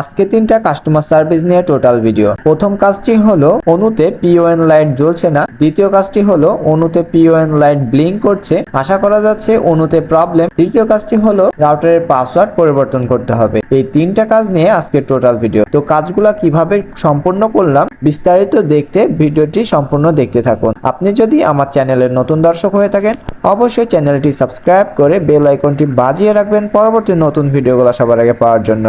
আজকে তিনটা customer service নিয়ে টোটাল ভিডিও প্রথম কাজটি হলো, অনুতে পিওএন লাইট জ্বলছে না। দ্বিতীয় কাজটি হলো, অনুতে পিওএন লাইট ব্লিঙ্ক করছে। আশা করা যাচ্ছে অনুতে প্রবলেম তৃতীয় কাজটি হলো রাউটারের পাসওয়ার্ড পরিবর্তন করতে হবে। এই তিনটা কাজ নিয়ে আজকে টোটাল ভিডিও তো কাজগুলা কীভাবে সম্পূর্ণ করলাম, বিস্তারিত দেখতে ভিডিওটি সম্পূর্ণ দেখতে থাকুন। আপনি যদি আমার চ্যানেলের নতুন দর্শক হয়ে থাকেন, অবশ্যই চ্যানেলটি সাবস্ক্রাইব করে বেল আইকনটি বাজিয়ে রাখবেন পরবর্তী নতুন ভিডিওগুলো সবার আগে পাওয়ার জন্য।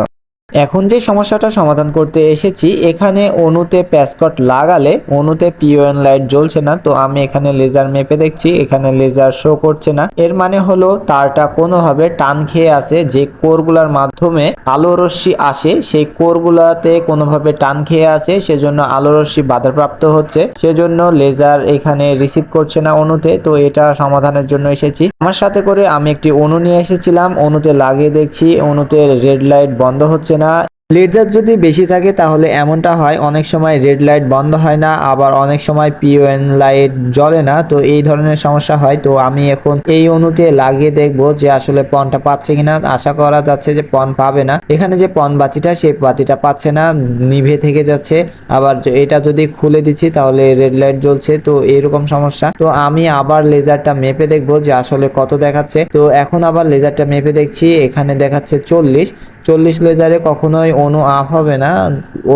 এখন যে সমস্যাটা সমাধান করতে এসেছি, এখানে অনুতে প্যাসকট লাগালে অনুতে পিওএন লাইট জ্বলছে না, তো আমি এখানে লেজার মেপে দেখছি, এখানে লেজার শো করছে না। এর মানে হলো তারটা কোনোভাবে টান খেয়ে আছে যে কোরগুলার মাধ্যমে আলো রশ্মি আসে, সেই কোরগুলাতে কোনোভাবে টান খেয়ে আসে, সেজন্য আলো রশ্মি বাধাপ্রাপ্ত হচ্ছে। সেজন্য লেজার এখানে রিসিভ করছে না অনুতে তো এটা সমাধানের জন্য এসেছি। আমার সাথে করে আমি একটি অনু নিয়ে এসেছিলাম অনুতে লাগিয়ে দেখছি অনুতে রেড লাইট বন্ধ হচ্ছে না। লেজার যদি বেশি থাকে তাহলে এমনটা হয়, অনেক সময় রেড লাইট বন্ধ হয় না, আবার অনেক সময় পিওএন লাইট জ্বলে না। তো এই ধরনের সমস্যা হয়। তো আমি এখন এই অনুতে লাগিয়ে দেখব যে আসলে পনটা পাচ্ছে কিনা। আশা করা যাচ্ছে যে পন পাবে না। এখানে যে পন বাতিটা, সেই বাতিটা পাচ্ছে না, নিভে থেকে যাচ্ছে। আবার এটা যদি খুলে দিচ্ছি, তাহলে রেড লাইট জ্বলছে। তো এরকম সমস্যা। তো আমি আবার লেজারটা মেপে দেখব যে আসলে কত দেখাচ্ছে। তো এখন আবার লেজারটা মেপে দেখছি, এখানে দেখাচ্ছে চল্লিশ। চল্লিশ লেজারে কখনোই অনু আপ হবে না।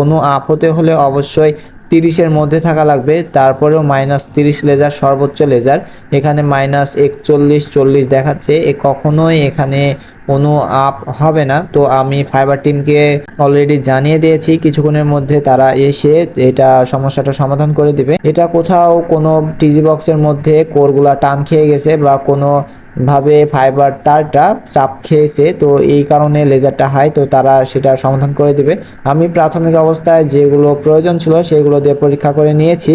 অনু আপ হতে হলে অবশ্যই তিরিশের মধ্যে থাকা লাগবে, তারপরেও মাইনাস তিরিশ লেজার, সর্বোচ্চ লেজার। এখানে মাইনাস একচল্লিশ, চল্লিশ দেখাচ্ছে। এ কখনোই এখানে কোনো আপ হবে না। তো আমি ফাইবার টিমকে অলরেডি জানিয়ে দিয়েছি, কিছুক্ষণের মধ্যে তারা এসে এটা সমস্যাটা সমাধান করে দিবে। এটা কোথাও কোনো টিজি বক্সের মধ্যে কোরগুলা টান খেয়ে গেছে বা কোনো ভাবে ফাইবার তারটা চাপ খেয়েছে, তো এই কারণে লেজারটা হাই তো তারা সেটা সমাধান করে দিবে। আমি প্রাথমিক অবস্থায় যেগুলো প্রয়োজন ছিল সেগুলো দিয়ে পরীক্ষা করে নিয়েছি।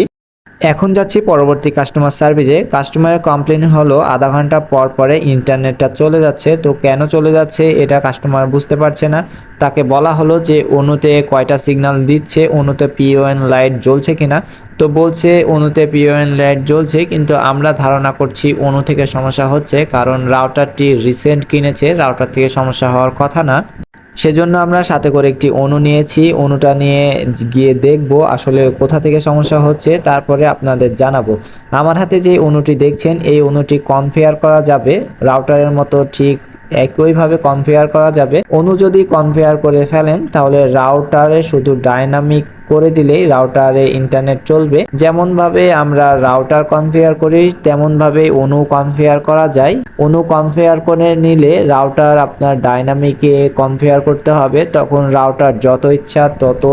এখন যাচ্ছি পরবর্তী কাস্টমার সার্ভিসে কাস্টমারের কমপ্লেন হলো আধা ঘণ্টা পর পরে ইন্টারনেটটা চলে যাচ্ছে। তো কেন চলে যাচ্ছে এটা কাস্টমার বুঝতে পারছে না। তাকে বলা হলো যে অনুতে কয়টা সিগন্যাল দিচ্ছে? অনুতে পিওএন লাইট জ্বলছে কিনা? তো বলছে, অনুতে পিওএন লাইট জ্বলছে, কিন্তু আমরা ধারণা করছি অনু থেকে সমস্যা হচ্ছে, কারণ রাউটারটি রিসেন্ট কিনেছে, রাউটার থেকে সমস্যা হওয়ার কথা না। সেজন্য আমরা সাথে করে একটি অনু নিয়েছি, অনুটা নিয়ে গিয়ে দেখব আসলে কোথা থেকে সমস্যা হচ্ছে, তারপরে আপনাদের জানাব। আমার হাতে যে অনুটি দেখছেন, এই অনুটি কনফিগার করা যাবে, রাউটারের মতো ঠিক একইভাবে কনফিগার করা যাবে। অনু যদি কনফিগার করে ফেলেন, তাহলে রাউটারে শুধু ডাইনামিক করে দিলেই রাউটারে ইন্টারনেট চলবে। যেমন ভাবে আমরা রাউটার কনফিগার করি তেমন ভাবে অনু কনফিগার করা যায়। অনু কনফিগার করে নিলে রাউটার আপনার ডাইনামিকে কনফিগার করতে হবে। তখন রাউটার যত ইচ্ছা তত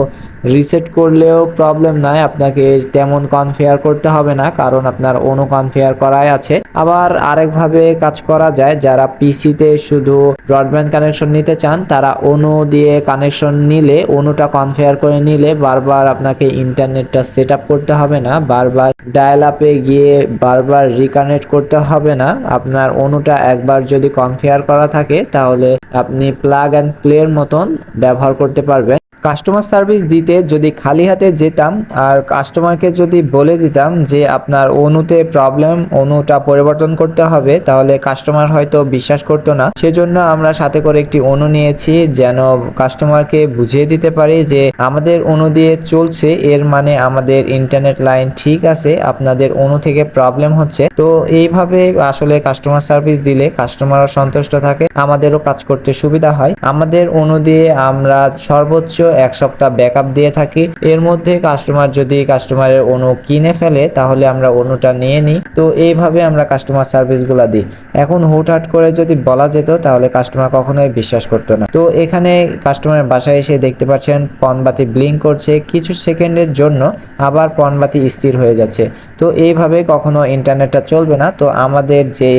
রিসেট করলেও প্রবলেম নাই। আপনাকে তেমন কনফিগার করতে হবে না, কারণ আপনার অনু কনফিগার করাই আছে। আবার আরেকভাবে কাজ করা যায়, যারা পিসিতে শুধু ব্রডব্যান্ড কানেকশন নিতে চান, তারা অনু দিয়ে কানেকশন নিলে অনুটা কনফিগার করে নিলে বারবার আপনাকে ইন্টারনেটটা সেট করতে হবে না, বারবার ডায়াল আপে গিয়ে বারবার রিকানেক্ট করতে হবে না। আপনার অনুটা একবার যদি কনফিগার করা থাকে, তাহলে আপনি প্লাগ অ্যান্ড প্লের মতন ব্যবহার করতে পারবেন। কাস্টমার সার্ভিস দিতে যদি খালি হাতে যেতাম, আর কাস্টমারকে যদি বলে দিতাম যে আপনার অনুতে প্রবলেম অনুটা পরিবর্তন করতে হবে, তাহলে কাস্টমার হয়তো বিশ্বাস করতো না। সেজন্য আমরা সাথে করে একটি অনু নিয়েছি, যেন কাস্টমারকে বুঝিয়ে দিতে পারি যে আমাদের অনু দিয়ে চলছে, এর মানে আমাদের ইন্টারনেট লাইন ঠিক আছে, আপনাদের অনু থেকে প্রবলেম হচ্ছে। তো এইভাবে আসলে কাস্টমার সার্ভিস দিলে কাস্টমারও সন্তুষ্ট থাকে, আমাদেরও কাজ করতে সুবিধা হয়। আমাদের অনু দিয়ে আমরা সর্বোচ্চ এক সপ্তাহ ব্যাকআপ দিয়ে থাকি। এর মধ্যে কাস্টমার যদি কাস্টমারের অনু কিনে ফেলে, তাহলে আমরা অনুটা নিয়ে নিই। তো এইভাবে আমরা কাস্টমার সার্ভিসগুলো দিই। এখন হুটহাট করে যদি বলা যেত, তাহলে কাস্টমার কখনোই বিশ্বাস করতো না। তো এখানে কাস্টমারের বাসায় এসে দেখতে পাচ্ছেন পনবাতি ব্লিঙ্ক করছে। কিছু সেকেন্ডের জন্য আবার পনবাতি স্থির হয়ে যাচ্ছে। তো এইভাবে কখনো ইন্টারনেটটা চলবে না। তো আমাদের যে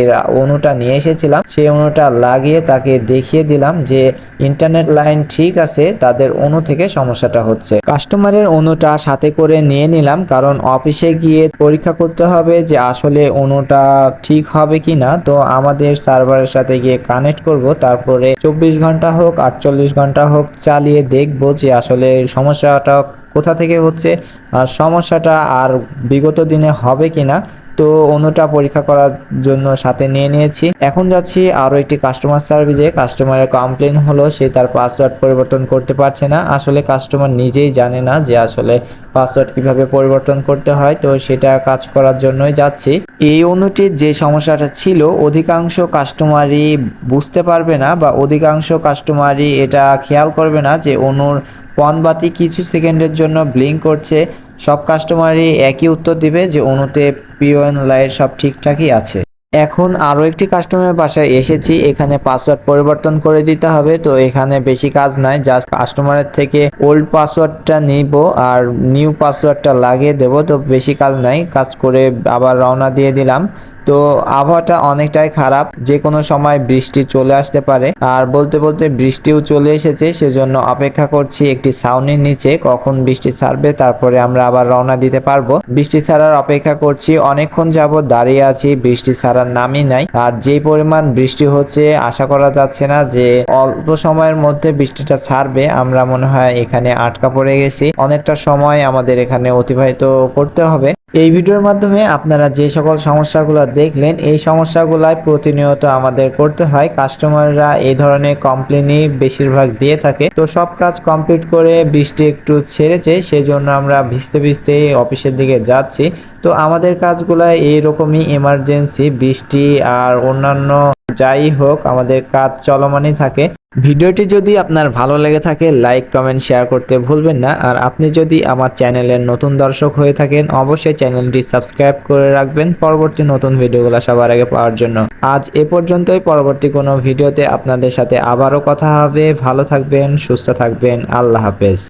অনুটা নিয়ে এসেছিলাম, সেই অনুটা লাগিয়ে তাকে দেখিয়ে দিলাম যে ইন্টারনেট লাইন ঠিক আছে, তাদের অনু থেকে সমস্যাটা হচ্ছে। কাস্টমারের অনুটা সাথে করে নিয়ে নিলাম, কারণ অফিসে গিয়ে পরীক্ষা করতে হবে যে আসলে অনুটা ঠিক হবে কি না তো আমাদের সার্ভারের সাথে গিয়ে কানেক্ট করব, তারপরে চব্বিশ ঘণ্টা হোক, আটচল্লিশ ঘণ্টা হোক, চালিয়ে দেখব যে আসলে সমস্যাটা কোথা থেকে হচ্ছে, আর সমস্যাটা আর বিগত দিনে হবে কিনা। তো অনুটা পরীক্ষা করার জন্য সাথে নিয়ে নিয়েছি। এখন যাচ্ছি আরও একটি কাস্টমার সার্ভিসে কাস্টমারের কমপ্লেন হলো, সে তার পাসওয়ার্ড পরিবর্তন করতে পারছে না। আসলে কাস্টমার নিজেই জানে না যে আসলে পাসওয়ার্ড কীভাবে পরিবর্তন করতে হয়। তো সেটা কাজ করার জন্যই যাচ্ছি। এই অনুটির যে সমস্যাটা ছিল, অধিকাংশ কাস্টমারই বুঝতে পারবে না বা অধিকাংশ কাস্টমারই এটা খেয়াল করবে না যে অনুর পণবাতি কিছু সেকেন্ডের জন্য ব্লিঙ্ক করছে। সব কাস্টমারই একই উত্তর দিবে যে অনুতে পিওএন লাইট সব ঠিকঠাকই আছে। এখন আরও একটি কাস্টমারের বাসায় এসেছি, এখানে পাসওয়ার্ড পরিবর্তন করে দিতে হবে, তো এখানে বেশি কাজ নাই, জাস্ট কাস্টমারের থেকে ওল্ড পাসওয়ার্ডটা নিব আর নিউ পাসওয়ার্ডটা লাগিয়ে দেব, তো বেশি কাজ নাই, কাজ করে আবার রওনা দিয়ে দিলাম। তো আবহাওয়াটা অনেকটাই খারাপ যে কোনো সময় বৃষ্টি চলে আসতে পারে। আর বলতে বলতে বৃষ্টিও চলে এসেছে, সেজন্য অপেক্ষা করছি একটি ছাউনির নিচে, কখন বৃষ্টি ছাড়বে তারপরে আমরা আবার রওনা দিতে পারব। বৃষ্টি ছাড়ার অপেক্ষা করছি, অনেকক্ষণ যাবত দাঁড়িয়ে আছি, বৃষ্টি ছাড়ার নামই নাই। আর যেই পরিমাণ বৃষ্টি হচ্ছে, আশা করা যাচ্ছে না যে অল্প সময়ের মধ্যে বৃষ্টিটা ছাড়বে। আমরা মনে হয় এখানে আটকা পড়ে গেছি। অনেকটা সময় আমাদের এখানে অতিবাহিত করতে হবে। এই ভিডিওর মাধ্যমে আপনারা যে সকল সমস্যাগুলো দেখলেন, এই সমস্যাগুলাই প্রতিনিয়ত আমাদের করতে হয়। কাস্টমাররা এই ধরনের কমপ্লেনই বেশিরভাগ দিয়ে থাকে। তো সব কাজ কমপ্লিট করে বৃষ্টি একটু ছেড়েছে, সেজন্য আমরা ভিজতে ভিজতে অফিসের দিকে যাচ্ছি। তো আমাদের কাজগুলো এইরকমই এমার্জেন্সি বৃষ্টি আর অন্যান্য যাই হোক, আমাদের কাজ চলমানই থাকে। ভিডিওটি যদি আপনার ভালো লেগে থাকে লাইক কমেন্ট শেয়ার করতে ভুলবেন না। আর আপনি যদি আমার চ্যানেলের নতুন দর্শক হয়ে থাকেন, অবশ্যই চ্যানেলটি সাবস্ক্রাইব করে রাখবেন পরবর্তী নতুন ভিডিওগুলো সবার আগে পাওয়ার জন্য। আজ এ পর্যন্তই। পরবর্তী কোনো ভিডিওতে আপনাদের সাথে আবারও কথা হবে। ভালো থাকবেন, সুস্থ থাকবেন। আল্লাহ হাফেজ।